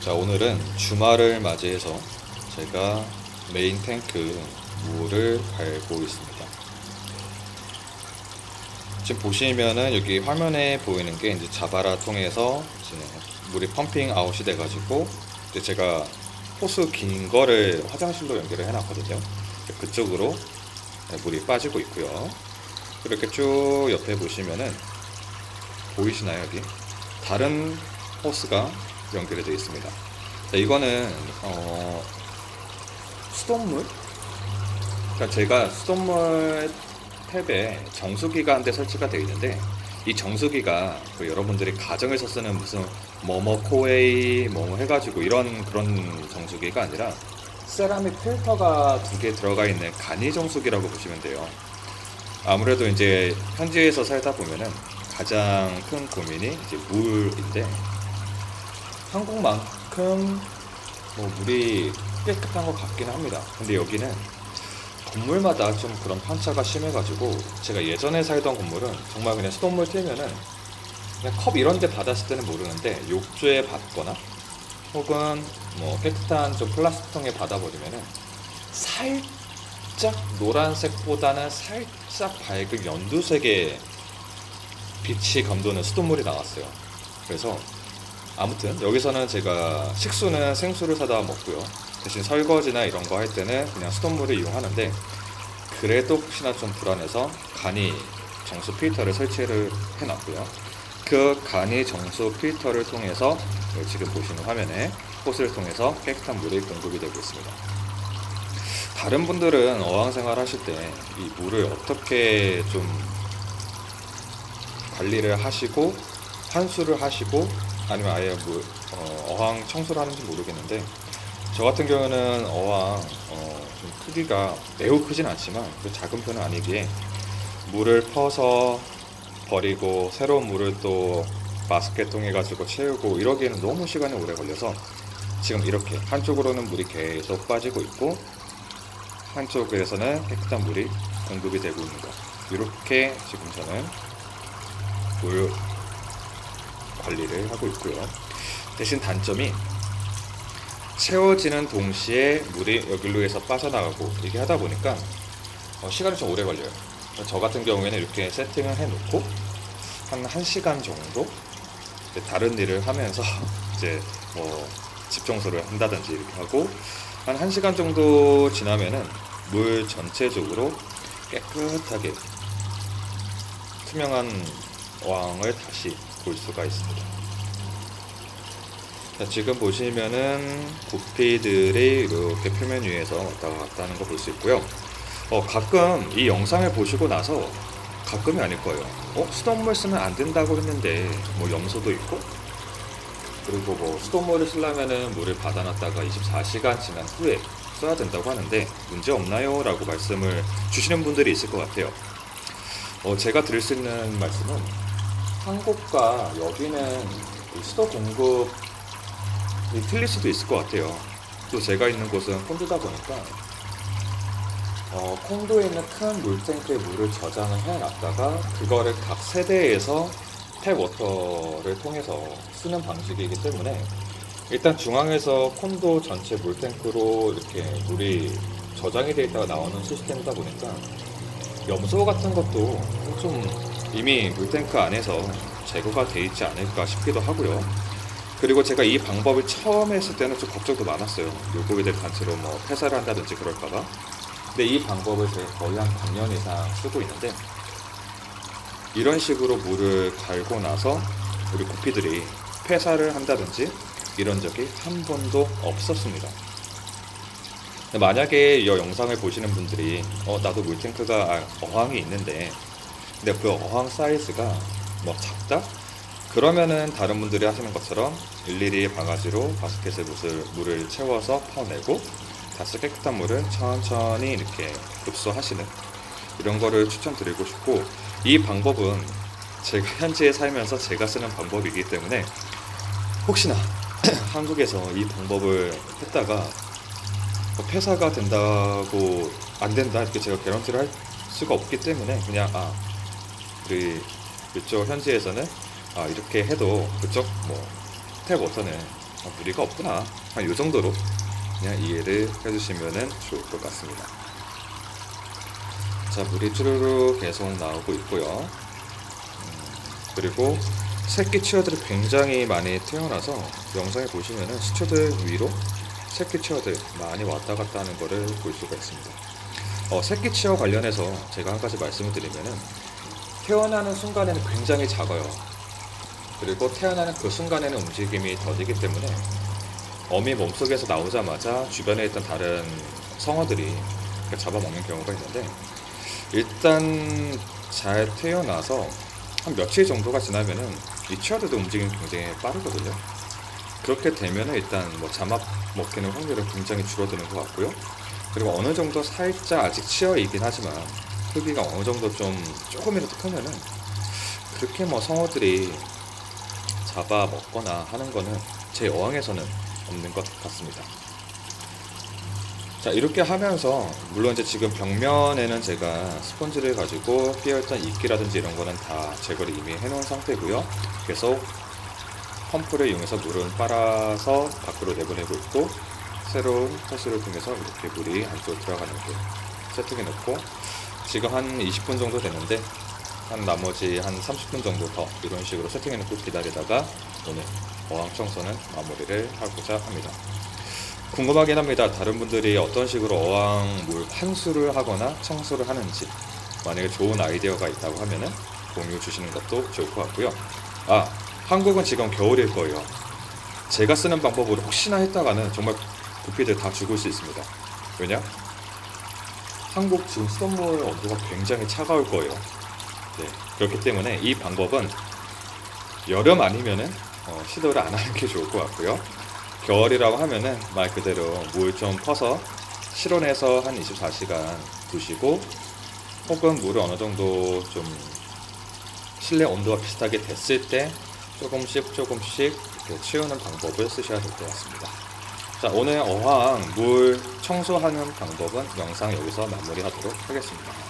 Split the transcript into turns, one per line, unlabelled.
자 오늘은 주말을 맞이해서 제가 메인 탱크 물을 갈고 있습니다. 지금 보시면은 여기 화면에 보이는 게 이제 자바라 통해서 이제 물이 펌핑 아웃이 돼 가지고 이제 제가 호수 긴 거를 화장실로 연결을 해 놨거든요. 그쪽으로 물이 빠지고 있고요. 이렇게 쭉 옆에 보시면은 보이시나요 여기? 다른 호스가 연결이 되어 있습니다. 자, 이거는 어, 수돗물? 그러니까 제가 수돗물 탭에 정수기가 한 대 설치가 되어 있는데 이 정수기가 그 여러분들이 가정에서 쓰는 무슨 뭐뭐 코웨이 뭐 해가지고 이런 그런 정수기가 아니라 세라믹 필터가 두 개 들어가 있는 간이 정수기라고 보시면 돼요. 아무래도 이제 현지에서 살다 보면은 가장 큰 고민이 이제 물인데 한국만큼 뭐 물이 깨끗한 것 같긴 합니다. 근데 여기는 건물마다 좀 그런 편차가 심해가지고 제가 예전에 살던 건물은 정말 그냥 수돗물 틀면은 그냥 컵 이런 데 받았을 때는 모르는데 욕조에 받거나 혹은 뭐 깨끗한 좀 플라스틱 통에 받아버리면은 살짝 노란색보다는 살짝 밝은 연두색의 빛이 감도는 수돗물이 나왔어요. 그래서 아무튼 여기서는 제가 식수는 생수를 사다 먹고요. 대신 설거지나 이런 거 할 때는 그냥 수돗물을 이용하는데 그래도 혹시나 좀 불안해서 간이 정수 필터를 설치를 해놨고요. 그 간이 정수 필터를 통해서 지금 보시는 화면에 호스를 통해서 깨끗한 물이 공급이 되고 있습니다. 다른 분들은 어항 생활 하실 때 이 물을 어떻게 좀 관리를 하시고 환수를 하시고 아니면 아예 뭐 어, 어항 청소를 하는지 모르겠는데 저 같은 경우는 어항 어, 좀 크기가 매우 크진 않지만 그 작은 편은 아니기에 물을 퍼서 버리고 새로운 물을 또 바스켓통에 가지고 채우고 이러기에는 너무 시간이 오래 걸려서 지금 이렇게 한쪽으로는 물이 계속 빠지고 있고 한쪽에서는 깨끗한 물이 공급이 되고 있는 거 이렇게 지금 저는 물 관리를 하고 있고요. 대신 단점이 채워지는 동시에 물이 여기로 해서 빠져나가고 이렇게 하다 보니까 어, 시간이 좀 오래 걸려요. 저 같은 경우에는 이렇게 세팅을 해놓고 한 1시간 정도 다른 일을 하면서 이제 뭐 집 청소를 한다든지 이렇게 하고 한 1시간 정도 지나면은 물 전체적으로 깨끗하게 투명한 어항을 다시 볼 수가 있습니다. 자, 지금 보시면은 구피들이 이렇게 표면 위에서 왔다 갔다 하는 거 볼 수 있고요. 어, 가끔 이 영상을 보시고 나서 가끔이 아닐 거예요. 어, 수돗물 쓰면 안 된다고 했는데 뭐 염소도 있고 그리고 뭐 수돗물을 쓰려면은 물을 받아놨다가 24시간 지난 후에 써야 된다고 하는데 문제 없나요? 라고 말씀을 주시는 분들이 있을 것 같아요. 어, 제가 드릴 수 있는 말씀은 한국과 여기는 이 수도 공급이 틀릴 수도 있을 것 같아요. 또 제가 있는 곳은 콘도다 보니까 어, 콘도에 있는 큰 물탱크에 물을 저장을 해놨다가 그거를 각 세대에서 탭 워터를 통해서 쓰는 방식이기 때문에 일단 중앙에서 콘도 전체 물탱크로 이렇게 물이 저장이 되어 있다가 나오는 시스템이다 보니까 염소 같은 것도 좀 이미 물탱크 안에서 제거가 돼 있지 않을까 싶기도 하고요. 그리고 제가 이 방법을 처음 했을 때는 좀 걱정도 많았어요. 요거이들 단체로 뭐 폐사를 한다든지 그럴까봐. 근데 이 방법을 제가 거의 한 반년 이상 쓰고 있는데 이런 식으로 물을 갈고 나서 우리 구피들이 폐사를 한다든지 이런 적이 한 번도 없었습니다. 만약에 이 영상을 보시는 분들이 어 나도 물탱크가 아, 어항이 있는데 근데 그 어항 사이즈가 뭐 작다? 그러면은 다른 분들이 하시는 것처럼 일일이 바가지로 바스켓에 물을, 물을 채워서 퍼내고 다시 깨끗한 물을 천천히 이렇게 흡수하시는 이런 거를 추천드리고 싶고 이 방법은 제가 현지에 살면서 제가 쓰는 방법이기 때문에 혹시나 한국에서 이 방법을 했다가 뭐 폐사가 된다고 안 된다 이렇게 제가 개런티를 할 수가 없기 때문에 그냥 아 우리 이쪽 현지에서는 아 이렇게 해도 그쪽 뭐탭 워터는 아, 무리가 없구나. 한이 정도로 그냥 이해를 해주시면 좋을 것 같습니다. 자, 물이 쭈루루 계속 나오고 있고요. 음, 그리고 새끼 치어들이 굉장히 많이 태어나서 영상에 보시면은 시초들 위로 새끼 치어들 많이 왔다 갔다 하는 거를 볼 수가 있습니다. 어, 새끼 치어 관련해서 제가 한 가지 말씀을 드리면은 태어나는 순간에는 굉장히 작아요. 그리고 태어나는 그 순간에는 움직임이 더디기 때문에 어미 몸속에서 나오자마자 주변에 있던 다른 성어들이 잡아먹는 경우가 있는데 일단 잘 태어나서 한 며칠 정도가 지나면은 이 치어들도 움직임이 굉장히 빠르거든요. 그렇게 되면은 일단 뭐 자막 먹히는 확률은 굉장히 줄어드는 것 같고요. 그리고 어느 정도 살짝 아직 치어이긴 하지만 크기가 어느 정도 좀 조금이라도 크면은 그렇게 뭐 성어들이 잡아 먹거나 하는 거는 제 어항에서는 없는 것 같습니다. 자 이렇게 하면서 물론 이제 지금 벽면에는 제가 스펀지를 가지고 끼어있던 이끼라든지 이런 거는 다 제거를 이미 해놓은 상태고요. 계속 펌프를 이용해서 물을 빨아서 밖으로 내보내고 있고 새로운 호스를 통해서 이렇게 물이 안쪽으로 들어가는 게 세팅해 놓고 지금 한 20분 정도 됐는데 한 나머지 한 30분 정도 더 이런 식으로 세팅해 놓고 기다리다가 오늘 어항 청소는 마무리를 하고자 합니다. 궁금하긴 합니다. 다른 분들이 어떤 식으로 어항 물 환수를 하거나 청소를 하는지 만약에 좋은 아이디어가 있다고 하면은 공유 주시는 것도 좋을 것 같고요. 아 한국은 지금 겨울일 거예요. 제가 쓰는 방법으로 혹시나 했다가는 정말 부피들 다 죽을 수 있습니다. 왜냐? 한국 지금 수돗물 온도가 굉장히 차가울 거예요. 네, 그렇기 때문에 이 방법은 여름 아니면은 어, 시도를 안 하는 게 좋을 것 같고요. 겨울이라고 하면은 말 그대로 물 좀 퍼서 실온에서 한 24시간 두시고 혹은 물을 어느 정도 좀 실내 온도와 비슷하게 됐을 때 조금씩 조금씩 이렇게 치우는 방법을 쓰셔야 될 것 같습니다. 자 오늘 어항 물 청소하는 방법은 영상 여기서 마무리하도록 하겠습니다.